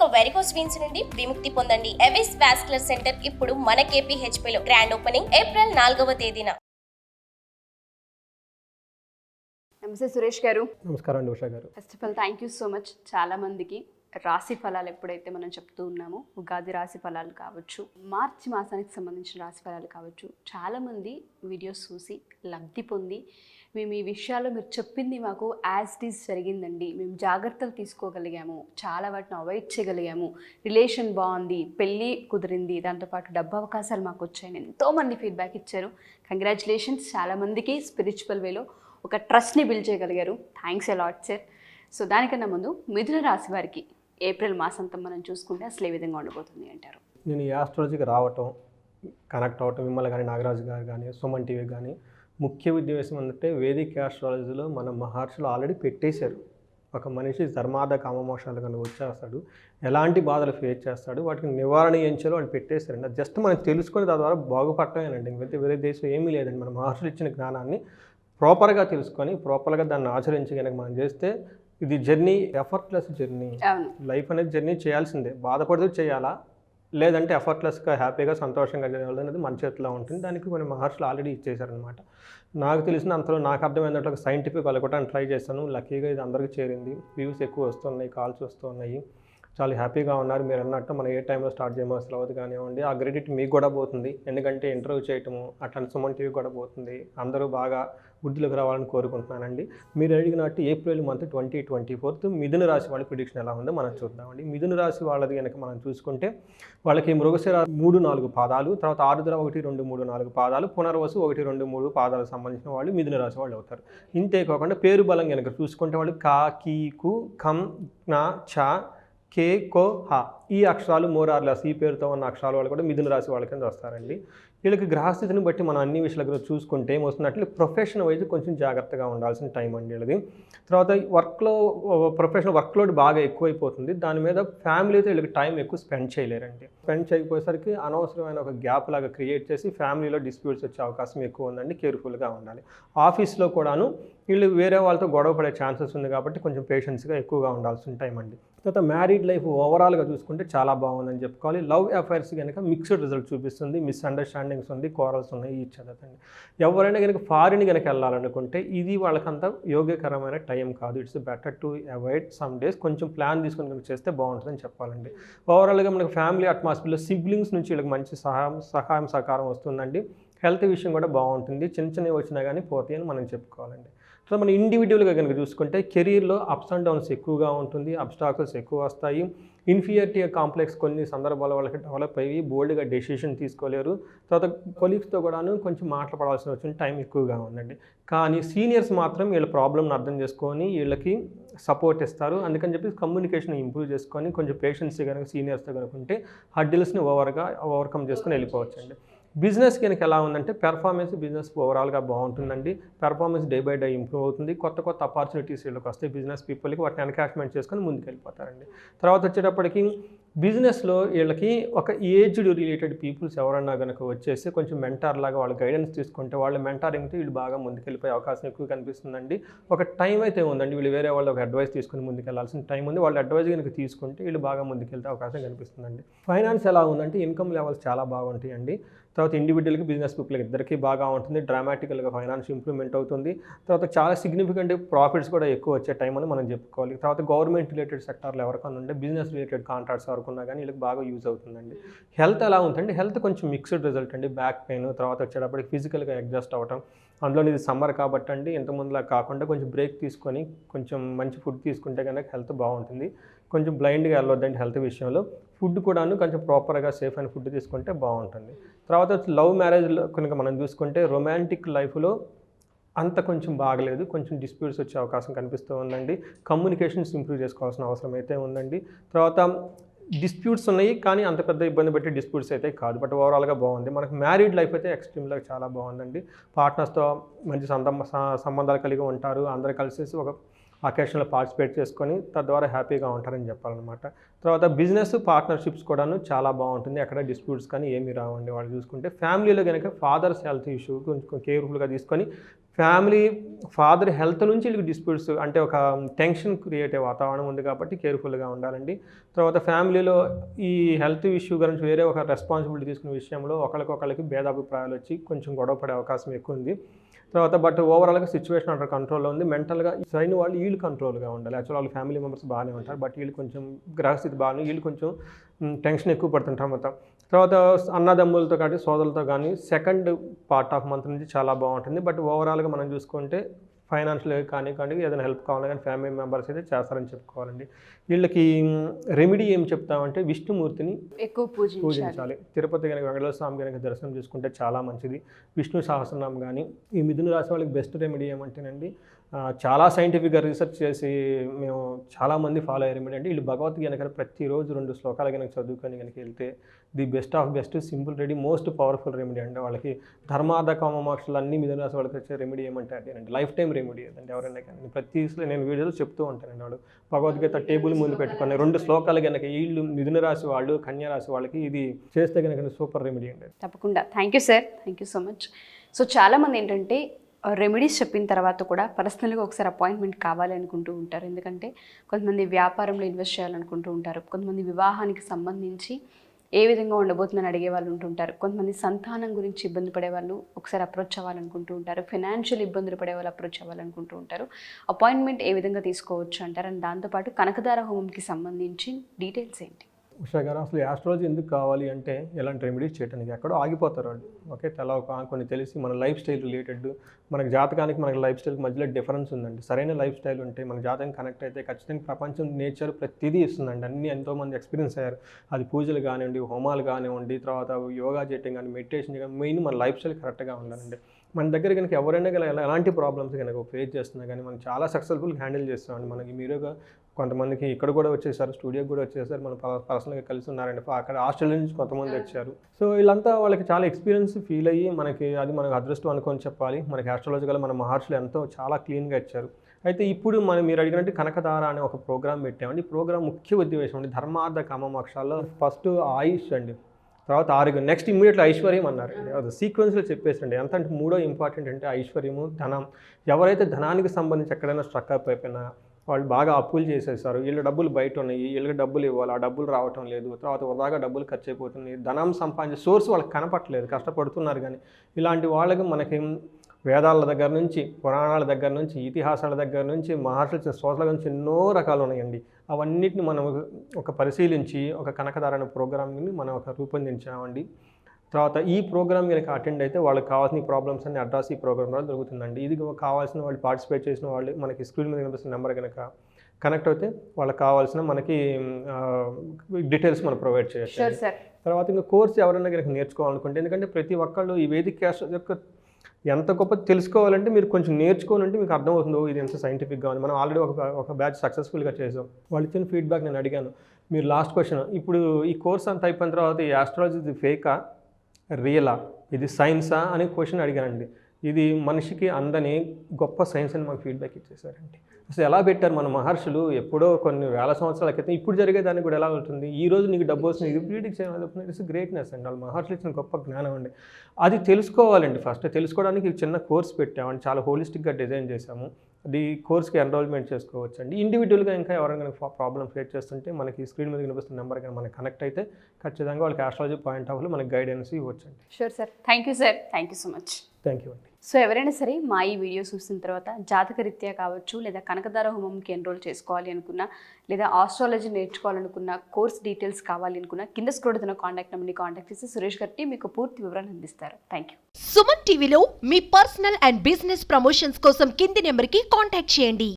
ఇక varicose veins నుండి విముక్తి పొందండి. ఎవిస్ వాస్కులర్ సెంటర్ ఇప్పుడు మన KPHP లో గ్రాండ్ ఓపెనింగ్ ఏప్రిల్ నాలుగవ తేదీన. నమస్తే సురేష్ గారు. నమస్కారం అండి Usha garu. First of all thank you so much చాలామందికి రాశి ఫలాలు ఎప్పుడైతే మనం చెప్తూ ఉన్నామో ఉగాది రాశి ఫలాలు కావచ్చు మార్చి మాసానికి సంబంధించిన రాశి ఫలాలు కావచ్చు చాలామంది వీడియోస్ చూసి లబ్ధి పొంది మేము ఈ విషయాలు మీరు చెప్పింది మాకు యాజ్ ఇట్ ఈస్ జరిగిందండి. మేము జాగ్రత్తలు తీసుకోగలిగాము. చాలా వాటిని అవాయిడ్ చేయగలిగాము. రిలేషన్ బాగుంది పెళ్ళి కుదిరింది దాంతోపాటు డబ్బు అవకాశాలు మాకు వచ్చాయని ఎంతోమంది ఫీడ్బ్యాక్ ఇచ్చారు. కంగ్రాచులేషన్స్ చాలామందికి స్పిరిచువల్ వేలో ఒక ట్రస్ట్ని బిల్డ్ చేయగలిగారు. Thanks a lot sir so దానికన్నా ముందు మిథున రాశి వారికి ఏప్రిల్ మాసంతా మనం చూసుకుంటే అసలు ఏ విధంగా ఉండబోతుంది అంటారు? నేను ఈ ఆస్ట్రాలజీకి రావటం కనెక్ట్ అవటం మిమ్మల్ని కానీ నాగరాజు గారు కానీ సుమన్ టీవీ కానీ ముఖ్య ఉద్దేశం ఏంటంటే వేదిక ఆస్ట్రాలజీలో మన మహర్షులు ఆల్రెడీ పెట్టేశారు. ఒక మనిషి ధర్మాద కామమోషాలు కనుక వచ్చేస్తాడు ఎలాంటి బాధలు ఫేస్ చేస్తాడు వాటికి నివారణ ఏం చేయాలో వాళ్ళు పెట్టేశారండి అది జస్ట్ మనం తెలుసుకొని దాని ద్వారా బాగుపడటమేనండి. ఇంకైతే వేరే దేశం ఏమీ లేదండి. మన మహర్షులు ఇచ్చిన జ్ఞానాన్ని ప్రాపర్గా తెలుసుకొని ప్రాపర్గా దాన్ని ఆచరించి కనుక మనం చేస్తే ఇది జర్నీ ఎఫర్ట్లెస్ జర్నీ లైఫ్ అనేది జర్నీ చేయాల్సిందే. బాధపడుతూ చేయాలా? లేదంటే ఎఫర్ట్లెస్గా హ్యాపీగా సంతోషంగా చేయాలి అనేది మన చేతిలో ఉంటుంది. దానికి కొన్ని మహర్షులు ఆల్రెడీ ఇచ్చేశారనమాట నాకు తెలిసిన అంతలో నాకు అర్థమైనట్లు ఒక సైంటిఫిక్ కూడా ట్రై చేశాను. లక్కీగా ఇది అందరికీ చేరింది. వ్యూస్ ఎక్కువ వస్తున్నాయి కాల్స్ వస్తున్నాయి. చాలా హ్యాపీగా ఉన్నారు. మీరు అన్నట్టు మనం ఏ టైంలో స్టార్ట్ చేయమో అవ్వదు కానివ్వండి. ఆ క్రెడిట్ మీకు కూడా పోతుంది. ఎందుకంటే ఇంటర్వ్యూ చేయటము అట్లా సుమన్ టీవీ కూడా పోతుంది. అందరూ బాగా వృద్ధిలోకి రావాలని కోరుకుంటున్నానండి. మీరు అడిగినట్టు April month twenty twenty fourth మిథున రాశి వాళ్ళ ప్రిడిక్షన్ ఎలా ఉందో మనం చూద్దామండి. మిథున రాశి వాళ్ళది కనుక మనం చూసుకుంటే వాళ్ళకి మృగశిర మూడు నాలుగు పాదాలు తర్వాత ఆరుద్ర ఒకటి రెండు మూడు నాలుగు పాదాలు పునర్వసు ఒకటి రెండు మూడు పాదాలకు సంబంధించిన వాళ్ళు మిథున రాశి వాళ్ళు అవుతారు. ఇంతే కాకుండా పేరు బలం కనుక చూసుకుంటే వాళ్ళు కా కీ కు కం నా చ కే కో హ ఈ అక్షరాలు మోరార్లాస్ ఈ పేరుతో ఉన్న అక్షరాలు వాళ్ళు కూడా మిథున రాశి వాళ్ళ కింద వస్తారండి. వీళ్ళకి గ్రహస్థితిని బట్టి మనం అన్ని విషయాల గురించి చూసుకుంటే ఏమొస్తున్నట్లు ప్రొఫెషన్ వైజ్ కొంచెం జాగ్రత్తగా ఉండాల్సిన టైం అండి వీళ్ళది. తర్వాత వర్క్లో ప్రొఫెషనల్ వర్క్ లోడ్ బాగా ఎక్కువైపోతుంది. దాని మీద ఫ్యామిలీతో వీళ్ళకి టైం ఎక్కువ స్పెండ్ చేయలేరండి. స్పెండ్ చేయకపోయేసరికి అనవసరమైన ఒక గ్యాప్ లాగా క్రియేట్ చేసి ఫ్యామిలీలో డిస్ప్యూట్స్ వచ్చే అవకాశం ఎక్కువ ఉందండి. కేర్ఫుల్గా ఉండాలి. ఆఫీస్లో కూడాను వీళ్ళు వేరే వాళ్ళతో గొడవ పడే ఛాన్సెస్ ఉంది కాబట్టి కొంచెం పేషెన్స్గా ఎక్కువగా ఉండాల్సిన టైం అండి. తర్వాత మ్యారీడ్ లైఫ్ ఓవరాల్గా చూసుకుంటే చాలా బాగుందని చెప్పుకోవాలి. లవ్ అఫైర్స్ కనుక మిక్స్డ్ రిజల్ట్ చూపిస్తుంది మిస్అండర్స్టాండింగ్స్ ఉంది కోరల్స్ ఉన్నాయి ఈ చదవండి ఎవరైనా కనుక ఫారిన్ కనుక వెళ్ళాలనుకుంటే ఇది వాళ్ళకంత యోగ్యకరమైన టైం కాదు. It's better to avoid some days. కొంచెం ప్లాన్ తీసుకొని కనుక చేస్తే బాగుంటుందని చెప్పాలండి. ఓవరాల్గా మనకి ఫ్యామిలీ అట్మాస్ఫియర్లో సిబ్లింగ్స్ నుంచి వీళ్ళకి మంచి సహాయం సహాయం సహకారం వస్తుందండి. హెల్త్ విషయం కూడా బాగుంటుంది. చిన్న చిన్నవి వచ్చినా కానీ పోతాయి అని మనం చెప్పుకోవాలండి. సో మనం ఇండివిజువల్గా కనుక చూసుకుంటే కెరీర్లో అప్స్ అండ్ డౌన్స్ ఎక్కువగా ఉంటుంది అబ్స్టాకల్స్ ఎక్కువ వస్తాయి. ఇన్ఫీరియారిటీ కాంప్లెక్స్ కొన్ని సందర్భాల వాళ్ళకి డెవలప్ అయ్యి బోల్డ్గా డెసిషన్ తీసుకోలేరు. తర్వాత కొలీగ్స్తో కూడాను కొంచెం మాట్లాడాల్సిన వచ్చిన టైం ఎక్కువగా ఉందండి. కానీ సీనియర్స్ మాత్రం వీళ్ళ ప్రాబ్లమ్ని అర్థం చేసుకొని వీళ్ళకి సపోర్ట్ ఇస్తారు. అందుకని చెప్పి కమ్యూనికేషన్ ఇంప్రూవ్ చేసుకొని కొంచెం పేషెన్స్ కనుక సీనియర్స్తో కనుక ఉంటే హడ్డిల్స్ని ఓవర్గా ఓవర్కమ్ చేసుకొని వెళ్ళిపోవచ్చండి. బిజినెస్ కనుక ఎలా ఉందంటే పెర్ఫార్మెన్స్ బిజినెస్ ఓవరాల్గా బాగుంటుందండి. Performance day by day improve అవుతుంది. కొత్త కొత్త ఆపర్చునిటీస్ వీళ్ళకి వస్తాయి. బిజినెస్ పీపుల్కి వాటిని ఎన్కాష్మెంట్ చేసుకొని ముందుకు వెళ్ళిపోతారండి తర్వాత వచ్చేటప్పటికి బిజినెస్లో వీళ్ళకి ఒక ఏజ్డ్ రిలేటెడ్ పీపుల్స్ ఎవరన్నా కనుక వచ్చేసి కొంచెం మెంటార్ లాగా వాళ్ళ గైడెన్స్ తీసుకుంటే వాళ్ళ మెంటారింగ్తో వీళ్ళు బాగా ముందుకెళ్ళిపోయే అవకాశం ఎక్కువ కనిపిస్తుందండి. ఒక టైం అయితే ఉందండి. వీళ్ళు వేరే వాళ్ళు ఒక అడ్వైస్ తీసుకుని ముందుకు వెళ్ళాల్సిన టైం ఉంది. వాళ్ళ అడ్వైస్ కనుక తీసుకుంటే వీళ్ళు బాగా ముందుకెళ్తే అవకాశం కనిపిస్తుందండి. ఫైనాన్స్ ఎలా ఉందంటే ఇన్కమ్ లెవెల్స్ చాలా బాగుంటాయండి. తర్వాత ఇండివిజువల్కి బిజినెస్ పీపుల్కి ఇద్దరికి బాగా ఉంటుంది. డ్రామాటికల్గా ఫైనాన్స్ ఇంప్రూవ్మెంట్ అవుతుంది. తర్వాత చాలా సిగ్నిఫికెంట్ ప్రాఫిట్స్ కూడా ఎక్కువ వచ్చే టైం అని మనం చెప్పుకోవాలి. తర్వాత గవర్నమెంట్ రిలేటెడ్ సెక్టార్లో ఎవరికైనా ఉంటే బిజినెస్ రిలేటెడ్ కాంట్రాక్ట్స్ ఎవరికున్నా కానీ వీళ్ళకి బాగా యూజ్ అవుతుందండి. హెల్త్ ఎలా ఉందంటే హెల్త్ కొంచెం మిక్స్డ్ రిజల్ట్ అండి. బ్యాక్ పెయిన్ తర్వాత వచ్చేటప్పటికి ఫిజికల్గా అడ్జస్ట్ అవ్వటం. అందులో ఇది సమ్మర్ కాబట్టి అండి ఇంత ముందులా కాకుండా కొంచెం బ్రేక్ తీసుకొని కొంచెం మంచి ఫుడ్ తీసుకుంటే కనుక హెల్త్ బాగుంటుంది. కొంచెం బ్లైండ్గా వెళ్ళొద్దండి హెల్త్ విషయంలో. ఫుడ్ కూడాను కొంచెం ప్రాపర్గా సేఫ్ అయిన ఫుడ్ తీసుకుంటే బాగుంటుంది. తర్వాత లవ్ మ్యారేజ్లో కనుక మనం చూసుకుంటే రొమాంటిక్ లైఫ్లో అంత కొంచెం బాగలేదు. కొంచెం డిస్ప్యూట్స్ వచ్చే అవకాశం కనిపిస్తూ ఉందండి. కమ్యూనికేషన్స్ ఇంప్రూవ్ చేసుకోవాల్సిన అవసరం అయితే ఉందండి. తర్వాత డిస్ప్యూట్స్ ఉన్నాయి కానీ అంత పెద్ద ఇబ్బంది పెట్టి డిస్ప్యూట్స్ అయితే కాదు. బట్ ఓవరాల్గా బాగుంది. మనకు మ్యారీడ్ లైఫ్ అయితే ఎక్స్ట్రీమ్లో చాలా బాగుందండి. పార్ట్నర్స్తో మంచి సంబంధాలు కలిగి ఉంటారు. అందరు కలిసేసి ఒక అకేషన్లో పార్టిసిపేట్ చేసుకొని తద్వారా హ్యాపీగా ఉంటారని చెప్పాలన్నమాట. తర్వాత బిజినెస్ పార్ట్నర్షిప్స్ కూడాను చాలా బాగుంటుంది. అక్కడ డిస్ప్యూట్స్ కానీ ఏమీ రావండి. వాళ్ళు చూసుకుంటే ఫ్యామిలీలో కనుక ఫాదర్స్ హెల్త్ ఇష్యూ కొంచెం కేర్ఫుల్గా తీసుకొని ఫ్యామిలీ ఫాదర్ హెల్త్ నుంచి వీళ్ళకి డిస్ప్యూట్స్ అంటే ఒక టెన్షన్ క్రియేట్ అయ్యే వాతావరణం ఉంది కాబట్టి కేర్ఫుల్గా ఉండాలండి. తర్వాత ఫ్యామిలీలో ఈ హెల్త్ ఇష్యూ గురించి వేరే ఒక రెస్పాన్సిబిలిటీ తీసుకునే విషయంలో ఒకరికొకరికి భేదాభిప్రాయాలు వచ్చి కొంచెం గొడవ పడే అవకాశం ఎక్కువ ఉంది. తర్వాత బట్ ఓవరాల్గా సిచ్యువేషన్ అండర్ కంట్రోల్లో ఉంది. మెంటల్గా సైన్ వాళ్ళు వీళ్ళు కంట్రోల్గా ఉండాలి. యాక్చువల్ వాళ్ళు ఫ్యామిలీ మెంబర్స్ బాగానే ఉంటారు. బట్ వీళ్ళు కొంచెం గ్రహస్థితి బాగానే వీళ్ళు కొంచెం టెన్షన్ ఎక్కువ పడుతుంటారు మొత్తం. తర్వాత అన్నదమ్ములతో కానీ సోదరులతో కానీ సెకండ్ పార్ట్ ఆఫ్ మంత్ నుంచి చాలా బాగుంటుంది. బట్ ఓవరాల్గా మనం చూసుకుంటే ఫైనాన్షియల్ కానీ కానీ ఏదైనా హెల్ప్ కావాలని కానీ ఫ్యామిలీ మెంబర్స్ అయితే చేస్తారని చెప్పుకోవాలండి. వీళ్ళకి రెమెడీ ఏం చెప్తామంటే విష్ణుమూర్తిని ఎక్కువ పూజించాలి. పూజించాలి. తిరుపతి కనుక వెంకటేశ్వర స్వామి కనుక దర్శనం చేసుకుంటే చాలా మంచిది. విష్ణు సహస్రనామం కానీ ఈ మిథున రాశి వాళ్ళకి బెస్ట్ రెమెడీ ఏమంటేనండి చాలా సైంటిఫిక్గా రీసెర్చ్ చేసి మేము చాలామంది ఫాలో అయ్యే రెమెడీ అంటే వీళ్ళు భగవద్గీత కనుక ప్రతిరోజు రెండు శ్లోకాలు కనుక చదువుకొని కనుక వెళ్తే the best of best simple ready most powerful remedy అంటే వాళ్ళకి ధర్మార్థ కామ మోక్షలు అన్ని మిథున రాశి వాళ్ళకి వచ్చే రెమెడీ ఏమంటే అదేనండి లైఫ్ టైం రెమెడీ అదండి ఎవరైనా కానీ. ప్రతి నేను వీడియోలో చెప్తూ ఉంటానండి వాడు. భగవద్గీత టేబుల్ ముందు పెట్టుకొని రెండు శ్లోకాలు కనుక వీళ్ళు మిథున రాశి వాళ్ళు కన్యా రాశి వాళ్ళకి ఇది చేస్తే కనుక సూపర్ రెమెడీ అండి తప్పకుండా. Thank you sir. Thank you so much. So చాలామంది ఏంటంటే రెమెడీస్ చెప్పిన తర్వాత కూడా పర్సనల్గా ఒకసారి అపాయింట్మెంట్ కావాలి అనుకుంటూ ఉంటారు. ఎందుకంటే కొంతమంది వ్యాపారంలో ఇన్వెస్ట్ చేయాలనుకుంటూ ఉంటారు. కొంతమంది వివాహానికి సంబంధించి ఏ విధంగా ఉండబోతుందని అడిగే వాళ్ళు ఉంటుంటారు. కొంతమంది సంతానం గురించి ఇబ్బంది పడే వాళ్ళు ఒకసారి అప్రోచ్ అవ్వాలనుకుంటూ ఉంటారు. ఫినాన్షియల్ ఇబ్బందులు పడే వాళ్ళు అప్రోచ్ అవ్వాలనుకుంటూ ఉంటారు. అపాయింట్మెంట్ ఏ విధంగా తీసుకోవచ్చు అంటారు. అండ్ దాంతోపాటు కనకదార హోమంకి సంబంధించి డీటెయిల్స్ ఏంటి? ఉషా గారు అసలు యాస్ట్రాలజీ ఎందుకు కావాలి అంటే ఎలాంటి రెమెడీస్ చేయడానికి ఎక్కడో ఆగిపోతారు వాళ్ళు. ఓకే తెల ఒక కొన్ని తెలిసి మన లైఫ్ స్టైల్ రిలేటెడ్ మనకు జాతకానికి మనకి లైఫ్ స్టైల్కి మధ్యలో డిఫరెన్స్ ఉందండి. సరైన లైఫ్ స్టైల్ ఉంటే మన జాతకం కనెక్ట్ అయితే ఖచ్చితంగా ప్రపంచం నేచర్ ప్రతిదీ ఇస్తుందండి. అన్ని ఎంతోమంది ఎక్స్పీరియన్స్ అయ్యారు. అది పూజలు కానివ్వండి హోమాలు కానివ్వండి తర్వాత యోగా చేయటం కానీ మెడిటేషన్ కానీ మెయిన్ మన లైఫ్ స్టైల్ కరెక్ట్గా ఉండాలండి. మన దగ్గర కనుక ఎవరైనా కానీ ఎలాంటి ప్రాబ్లమ్స్ కనుక ఫేస్ చేస్తున్నా కానీ మనం చాలా సక్సెస్ఫుల్ హ్యాండిల్ చేస్తామండి. మనకి మీరుగా కొంతమందికి ఇక్కడ కూడా వచ్చేసారు స్టూడియోకి కూడా వచ్చేసారు మన పర్సనల్గా కలిసి ఉన్నారండి. అక్కడ ఆస్ట్రేలియా నుంచి కొంతమంది వచ్చారు. సో వీళ్ళంతా వాళ్ళకి చాలా ఎక్స్పీరియన్స్ ఫీల్ అయ్యి మనకి అది మనకు అదృష్టం అనుకొని చెప్పాలి. మనకి ఆస్ట్రాలజికల్ మన మహర్షులు ఎంతో చాలా క్లీన్గా ఇచ్చారు. అయితే ఇప్పుడు మనం మీరు అడిగినట్టు కనకదార అనే ఒక ప్రోగ్రామ్ పెట్టామండి. ఈ ప్రోగ్రామ్ ముఖ్య ఉద్దేశం అండి ధర్మార్థ కామమోక్షాల్లో ఫస్ట్ ఆయుష్ అండి. తర్వాత ఆరోగ్యం నెక్స్ట్ ఇమ్మీడియట్లీ ఐశ్వర్యం అన్నారు. అది సీక్వెన్స్లో చెప్పేసండి ఎంత అంటే మూడో ఇంపార్టెంట్ అంటే ఐశ్వర్యము ధనం. ఎవరైతే ధనానికి సంబంధించి ఎక్కడైనా స్ట్రక్ అప్ అయిపోయినా వాళ్ళు బాగా అప్పులు చేసేసారు. వీళ్ళ డబ్బులు బయట ఉన్నాయి. వీళ్ళకి డబ్బులు ఇవ్వాలి. ఆ డబ్బులు రావటం లేదు. తర్వాత వృధాగా డబ్బులు ఖర్చు అయిపోతున్నాయి. ధనం సంపాదించే సోర్స్ వాళ్ళకి కనపట్లేదు కష్టపడుతున్నారు కానీ ఇలాంటి వాళ్ళకి మనకి వేదాల దగ్గర నుంచి పురాణాల దగ్గర నుంచి ఇతిహాసాల దగ్గర నుంచి మహర్షుల సోషల్ నుంచి ఎన్నో రకాలు ఉన్నాయండి. అవన్నిటిని మనం ఒక పరిశీలించి ఒక కనకధారణ ప్రోగ్రామ్ని మనం ఒక రూపొందించామండి. తర్వాత ఈ ప్రోగ్రామ్ కనుక అటెండ్ అయితే వాళ్ళకి కావాల్సిన ప్రాబ్లమ్స్ అన్ని అడ్రస్ ఈ ప్రోగ్రామ్ ద్వారా దొరుకుతుందండి. ఇది కావాల్సిన వాళ్ళు పార్టిసిపేట్ చేసిన వాళ్ళు మనకి స్క్రీన్ మీద కనిపిస్తున్న నెంబర్ కనుక కనెక్ట్ అయితే వాళ్ళకి కావాల్సిన మనకి డీటెయిల్స్ మనం ప్రొవైడ్ సార్ తర్వాత ఇంకా కోర్స్ ఎవరైనా కనుక నేర్చుకోవాలనుకుంటే ఎందుకంటే ప్రతి ఒక్కళ్ళు ఈ వేదిక క్యాస్ట్ యొక్క ఎంత గొప్ప తెలుసుకోవాలంటే మీరు కొంచెం నేర్చుకోవాలంటే మీకు అర్థమవుతుందో ఇది ఎంత సైంటిఫిక్గా ఉంది. మనం ఆల్రెడీ ఒక ఒక బ్యాచ్ సక్సెస్ఫుల్గా చేసాం. వాళ్ళు ఇచ్చిన ఫీడ్బ్యాక్ నేను అడిగాను. మీరు లాస్ట్ క్వశ్చన్ ఇప్పుడు ఈ కోర్స్ అంతా అయిపోయిన తర్వాత ఈ ఆస్ట్రాలజీ ఫేకా రియలా? ఇది సైన్సా అని క్వశ్చన్ అడిగానండి. ఇది మనిషికి అందని గొప్ప సైన్స్ అని మాకు ఫీడ్బ్యాక్ ఇచ్చేసారండి అసలు ఎలా పెట్టారు మన మహర్షులు? ఎప్పుడో కొన్ని వేల సంవత్సరాల క్రితం ఇప్పుడు జరిగే దానికి కూడా ఎలా ఉంటుంది? ఈ రోజు నీకు డబ్బు వస్తుంది ఇది ప్రీడిక్ట్ చేయడం ఇట్స్ గ్రేట్నెస్ అండి. వాళ్ళు మహర్షులు ఇచ్చిన గొప్ప జ్ఞానం అండి. అది తెలుసుకోవాలండి. ఫస్ట్ తెలుసుకోవడానికి చిన్న కోర్స్ పెట్టామండి. చాలా హోలిస్టిక్గా డిజైన్ చేసాము అది కోర్స్కి ఎన్రోల్మెంట్ చేసుకోవచ్చు అండి ఇండివిజువల్గా ఇంకా ఎవరైనా ప్రాబ్లమ్ ఫేస్ చేస్తుంటే మనకి స్క్రీన్ మీద కనిపిస్తున్న నెంబర్ కానీ మనకి కనెక్ట్ అయితే ఖచ్చితంగా వాళ్ళకి ఆస్ట్రాలజీ పాయింట్ ఆఫ్ మనకి గైడెన్స్ ఇవ్వచ్చు అండి sure sir thank you sir thank you so much thank you అండి. సో ఎవరైనా సరే మా ఈ వీడియో చూసిన తర్వాత జాతక రీత్యా కావచ్చు లేదా కనకదార హోమంకి ఎన్రోల్ చేసుకోవాలి అనుకున్నా లేదా ఆస్ట్రాలజీ నేర్చుకోవాలనుకున్న కోర్స్ డీటెయిల్స్ కావాలి అనుకున్నా కింద స్క్రోడుతున్న కాంటాక్ట్ నెంబర్ని కాంటాక్ట్ చేసి సురేష్ గారికి మీకు పూర్తి వివరాలు అందిస్తారు. థ్యాంక్ యూ సుమన్ టీవీలో మీ పర్సనల్ అండ్ బిజినెస్ ప్రమోషన్స్ కోసం కింది నెంబర్కి కాంటాక్ట్ చేయండి.